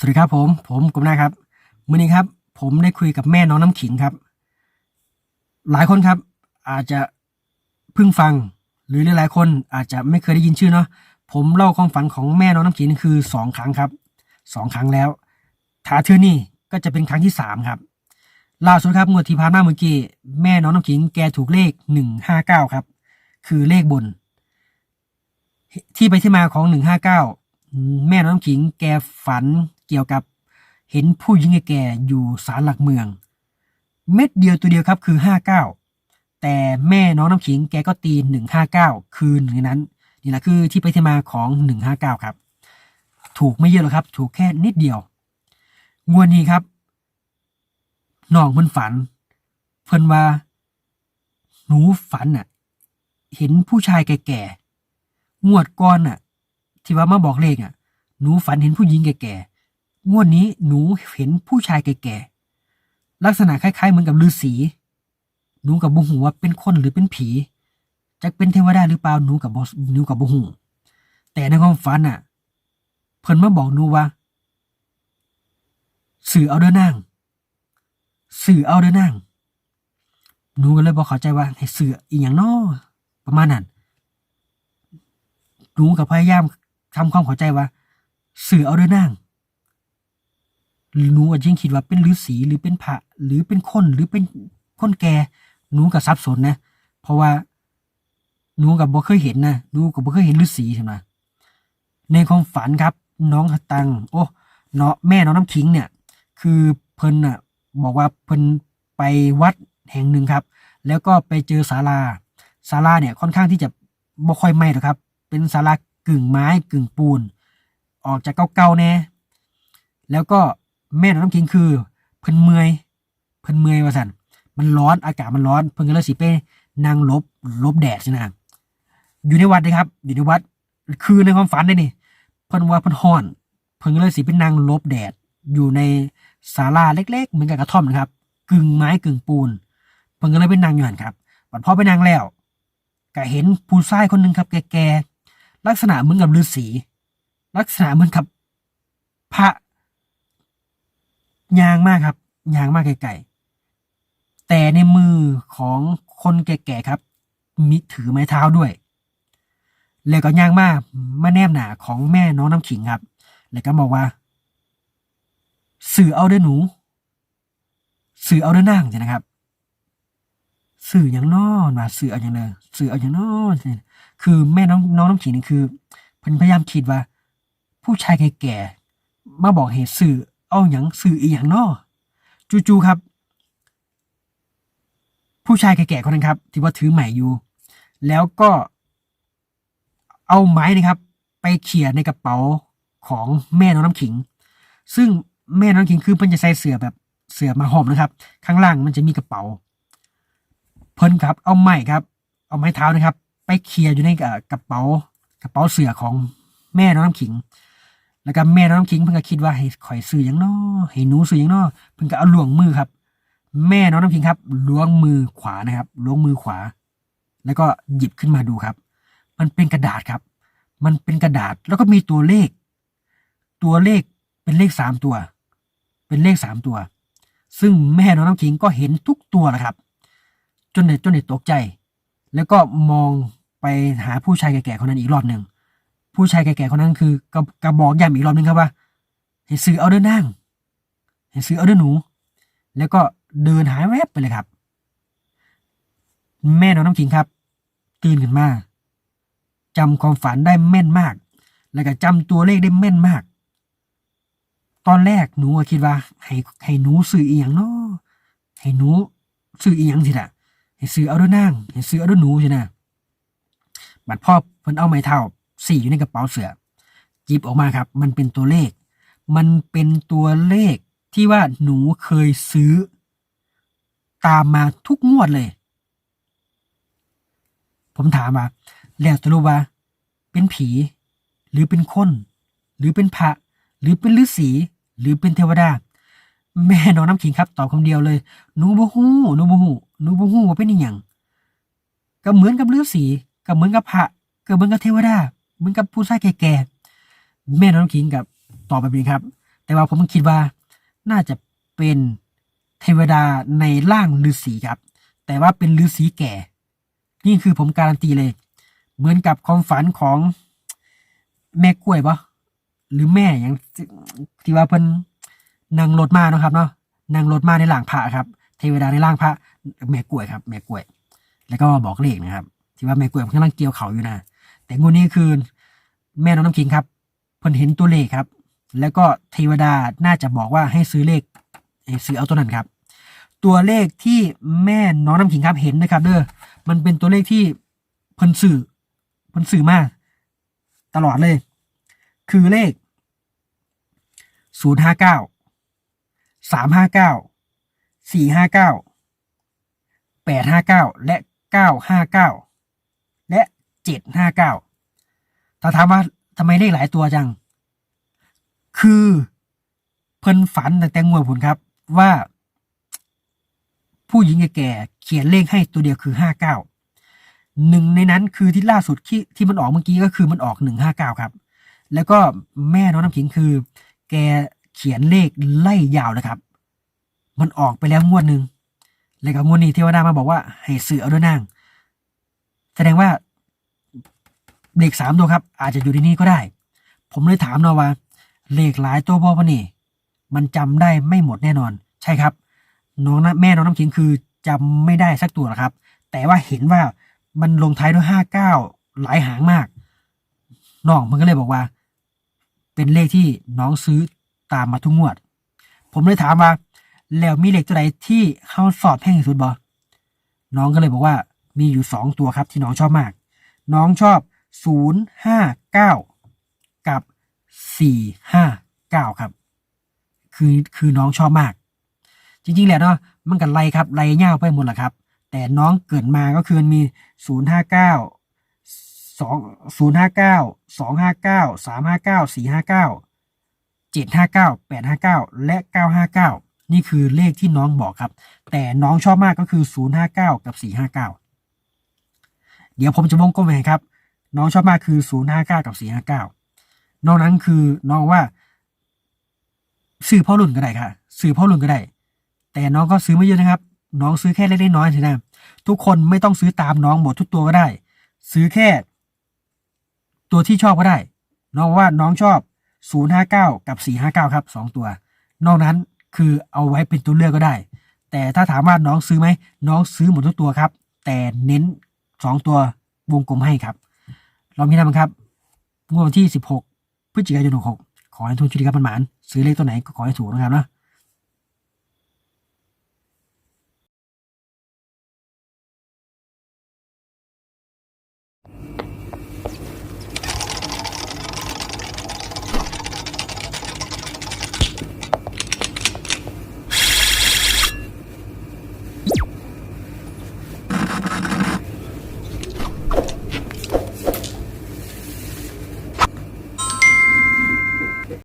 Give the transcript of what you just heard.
สวัสดีครับผม ผมกุมนาครับมื่อนี้ครับ ผมได้คุยกับแม่น้องน้ำขิงครับ หลายคนครับ อาจจะเพิ่งฟัง หรือหลายๆคนอาจจะไม่เคยได้ยินชื่อเนาะผมเล่าความฝันของแม่น้องน้ำขิงคือสองครั้งครับสองครั้งแล้วถ้าเทือนี่ก็จะเป็นครั้งที่สามครับล่าสุดครับงวดที่ผ่านมาเมื่อกี้แม่น้องน้ำขิงแกถูกเลขหนึ่งห้าเก้าครับ คือเลขบน ที่ไปที่มาของหนึ่งห้าเก้าแม่น้องขิงแกฝัน เกี่ยวกับ เห็นผู้หญิงแก่ๆอยู่ศาลหลักเมือง เม็ดเดียวตัวเดียวครับคือห้าเก้าแต่แม่น้องน้ำขิงแกก็ตีหนึ่งห้าเก้าคือหนึ่งในนั้น นี่แหละคือที่ไปที่มาของหนึ่งห้าเก้าครับ ถูกไม่เยอะหรอกครับ ถูกแค่นิดเดียวงวดนี้ครับน้องเพิ่นฝัน เพิ่นว่า หนูฝันน่ะ เห็นผู้ชายแก่ๆงวดก่อนน่ะ ที่ว่ามาบอกเลขอะ หนูฝันเห็นผู้หญิงแก่ๆ งวดนี้หนูเห็นผู้ชายแก่ๆลักษณะคล้ายๆเหมือนกับฤาษีหนูกับบุหูว่าเป็นคนหรือเป็นผีจะเป็นเทวดาหรือเปล่าหนูกับบ่หนูกับบุหูแต่ในความฝันอะ เพิ่นมาบอกหนูว่า สื่อเอาเด้อนางสื่อเอาเด้อนางหนูก็เลยบอกเข้าใจว่าให้สื่ออีหยังน้อประมาณนั้นหนูกับพยายามทำความเข้าใจว่าสื่อเอาเด้อนาง หนูอาจจะยังคิดว่าเป็นฤาษีหรือเป็นพระหรือเป็นคนหรือเป็นคนแก่หนูกับซับสนนะ เพราะว่าหนูกับบ่เคยเห็นนะหนูกับบ่เคยเห็นฤาษีใช่ไหมในความฝันครับ น้องตัง โอ้เนาะแม่น้องน้ำขิงเนี่ย คือเพิ่นน่ะ บอกว่าเพิ่นไปวัดแห่งหนึ่งครับ แล้วก็ไปเจอศาลาศาลาเนี่ยค่อนข้างที่จะบ่ค่อยไหม้หรอกครับ เป็นศาลากึ่งไม้กึ่งปูน ออกจากเก่าๆแน่แล้วก็ แม่น้ำขิงคือเพิ่นเมื่อยเพิ่นเมื่อยว่าสั่นมันร้อนอากาศมันร้อน เพิ่นก็เลยสิไปนั่งลบลบแดดใช่ไหมอยู่ในวัดนะครับ อยู่ในวัดคือในความฝันเลยนี่เพิ่นว่าเพิ่นฮ้อน เพิ่นก็เลยสิไปนั่งลบแดด อยู่ในศาลาเล็ก ๆ เหมือนกับกระท่อมนะครับ กึ่งไม้กึ่งปูน เพิ่นก็เลยไปนั่งอยู่หันครับบัดพอไปนั่งแล้วก็เห็นผู้ชายคนหนึ่งครับ แก่ๆลักษณะเหมือนกับฤาษีลักษณะเหมือนกับพระ ยางมากครับยางมากไกลๆแต่ในมือของคนแก่ๆครับ มีถือไม้เท้าด้วย แล้วก็ยางมากมาแนบหนาของแม่น้องน้ำขิงครับ แล้วก็บอกว่า สื่อเอาเด้อหนู สื่อเอาเด้อนางใช่นะครับ สื่ออย่างนอมาสื่อเอาอย่างเนอสื่อเอาอย่างนอนคือแม่น้องน้องน้ำขิงนี่คือพันพยายามคิดว่า ผู้ชายแก่ๆมาบอกเหตุสื่อ เอาอย่างสื่ออีอย่างนอจู่ๆครับ ผู้ชายแก่ๆคนนั้นครับ ที่ว่าถือไหมอยู่ แล้วก็เอาไม้นะครับ ไปเขี่ยในกระเป๋าของแม่น้องน้ำขิง ซึ่งแม่น้องน้ำขิงคือเพิ่นจะใส่เสื้อแบบเสื้อมาหอมนะครับ ข้างล่างมันจะมีกระเป๋า เพิ่นครับ เอาไม้ครับ เอาไม้เท้านะครับ ไปเขี่ยอยู่ในกระเป๋ากระเป๋าเสื้อของแม่น้องน้ำขิง แล้วก็แม่น้องน้ำขิงเพิ่นก็คิดว่าให้ข่อยซื้อหยังน้อให้หนูซื้อหยังน้อเพิ่นก็เอาหลวงมือครับ แม่น้องน้ำขิงครับล้วงมือขวานะครับล้วงมือขวา แล้วก็หยิบขึ้นมาดูครับ มันเป็นกระดาษครับ มันเป็นกระดาษแล้วก็มีตัวเลข ตัวเลขเป็นเลขสามตัว เป็นเลขสามตัว ซึ่งแม่น้องน้ำขิงก็เห็นทุกตัวแหละครับ จนเด็จนเด็ตกใจ แล้วก็มองไปหาผู้ชายแก่ๆคนนั้นอีกรอบหนึ่ง ผู้ชายแก่ๆคนนั้นคือกระกระบอกย้ำอีกรอบหนึ่งครับว่าให้ซื้อเอาเด้อนั่งให้ซื้อเอาเด้อหนู แล้วก็เดินหายแวบไปเลยครับ แม่น้องน้ำขิงครับ ตื่นขึ้นมาจำความฝันได้แม่นมาก แล้วก็จำตัวเลขได้แม่นมาก ตอนแรกหนูคิดว่า ให้ให้หนูสื่ออีหยังเนาะให้หนูสื่ออีหยังสิละให้ซื้อเอาด้วยนางให้ซื้อเอาด้วยหนูใช่นะบัดพ่อเพิ่นเอาไม้เท้า สี่อยู่ในกระเป๋าเสื้อจิบออกมาครับ มันเป็นตัวเลข มันเป็นตัวเลขที่ว่าหนูเคยซื้อ ตามมาทุกงวดเลย ผมถามว่าแล้วจะรู้ว่า เป็นผี หรือเป็นคน หรือเป็นพระหรือเป็นฤาษีหรือเป็นเทวดา แม่น้องน้ำขิงครับตอบคำเดียวเลยหนูบ่ฮู้หนูบ่ฮู้หนูบ่ฮู้ว่าเป็นอีหยังก็เหมือนกับฤาษีก็เหมือนกับพระก็เหมือนกับเทวดา เหมือนกับผู้ชายแก่ๆแม่น้องน้ำขิงกับตอบแบบนี้ครับ แต่ว่าผมคิดว่าน่าจะเป็นเทวดาในร่างฤาษีครับ แต่ว่าเป็นฤาษีแก่ นี่คือผมการันตีเลย เหมือนกับความฝันของแม่กล้วยปะหรือแม่อย่างที่ว่าเพิ่นนั่งรถมาเนาะครับเนาะนั่งรถมาในร่างพระครับ เทวดาในร่างพระแม่กล้วยครับ แม่กล้วย แล้วก็บอกเลขนะครับ ที่ว่าแม่กล้วยกำลังเกี่ยวเขาอยู่นะ แต่งวดนี้คือแม่น้องน้ำขิงครับเพิ่นเห็นตัวเลขครับ แล้วก็เทวดาน่าจะบอกว่าให้ซื้อเลขซื้อเอาตัวนั้นครับ ตัวเลขที่แม่น้องน้ำขิงครับเห็นนะครับ เด้อมันเป็นตัวเลขที่เพิ่นสื่อเพิ่นสื่อมาตลอดเลย คือเลขศูนย์ห้าเก้าสามห้าเก้าสี่ห้าเก้าแปดห้าเก้าและเก้าห้าเก้า เจ็ดห้าเก้าถ้าถามว่าทำไมเลขหลายตัวจัง คือเพิ่นฝันแต่แตงงวดผลครับ ว่า ผู้หญิงแก่เขียนเลขให้ตัวเดียวคือห้าเก้าหนึ่งในนั้นคือที่ล่าสุดที่ที่มันออกเมื่อกี้ก็คือมันออกหนึ่งห้าเก้าครับ แล้วก็แม่น้องน้ำขิงคือ แกเขียนเลขไล่ยาวนะครับ มันออกไปแล้วงวดหนึ่งแล้วก็งวดนี้เทวดามาบอกว่าให้ซื้อเอาด้วยนาง แสดงว่า เลขสามตัวครับ อาจจะอยู่ในนี้ก็ได้ ผมเลยถามนาะว่าเลขหลายตัวพ่อพนี่ มันจำได้ไม่หมดแน่นอน ใช่ครับ น้องนะแม่น้องน้ำขิงคือจำไม่ได้สักตัวหรอกครับ แต่ว่าเห็นว่ามันลงท้ายด้วยห้าเก้าหลายหางมากน้องมันก็เลยบอกว่า เป็นเลขที่น้องซื้อตามมาทุกงวด ผมเลยถามว่าแล้วมีเลขตัวไหนที่เขาสอบแพงที่สุดบอน้องก็เลยบอกว่ามีอยู่สองตัวครับที่น้องชอบมาก น้องชอบ ศูนย์ห้าเก้ากับสี่ห้าเก้าครับ คือคือน้องชอบมาก จริงๆแหละเนาะมันกันไล่ครับไล่เง่าไปหมดแหละครับ แต่น้องเกิดมาก็คือมันมีศูนย์ห้าเก้าสองศูนย์ห้าเก้าสองห้าเก้าสามห้าเก้าสี่ห้าเก้าเจ็ดห้าเก้าและเก้าห้าเก้านี่คือเลขที่น้องบอกครับ แต่น้องชอบมากก็คือศูนย์ห้าเก้ากับสี่ห้าเดี๋ยวผมจะวงกลมให้ครับ น้องชอบมากคือศูนย์ห้าเก้ากับสี่ห้าเก้านอกนั้นคือน้องว่า ซื้อพ่อรุ่นก็ได้ค่ะซื้อพ่อรุ่นก็ได้ แต่น้องก็ซื้อไม่เยอะนะครับ น้องซื้อแค่เล็กๆน้อยๆเท่านั้นทุกคนไม่ต้องซื้อตามน้องหมดทุกตัวก็ได้ ซื้อแค่ ตัวที่ชอบก็ได้ น้องว่าน้องชอบ 059 กับ 459 ครับสองตัว นอกนั้นคือเอาไว้เป็นตัวเลือกก็ได้ แต่ถ้าถามว่าน้องซื้อไหม น้องซื้อหมดทุกตัวครับ แต่เน้นสองตัววงกลมให้ครับ ลองพิจารณาครับงวดวันที่ 16พฤศจิกายน66ขอให้ทุนชุดีครับมันหมานซื้อเลขตัวไหนก็ขอให้ถูกนะครับเนาะ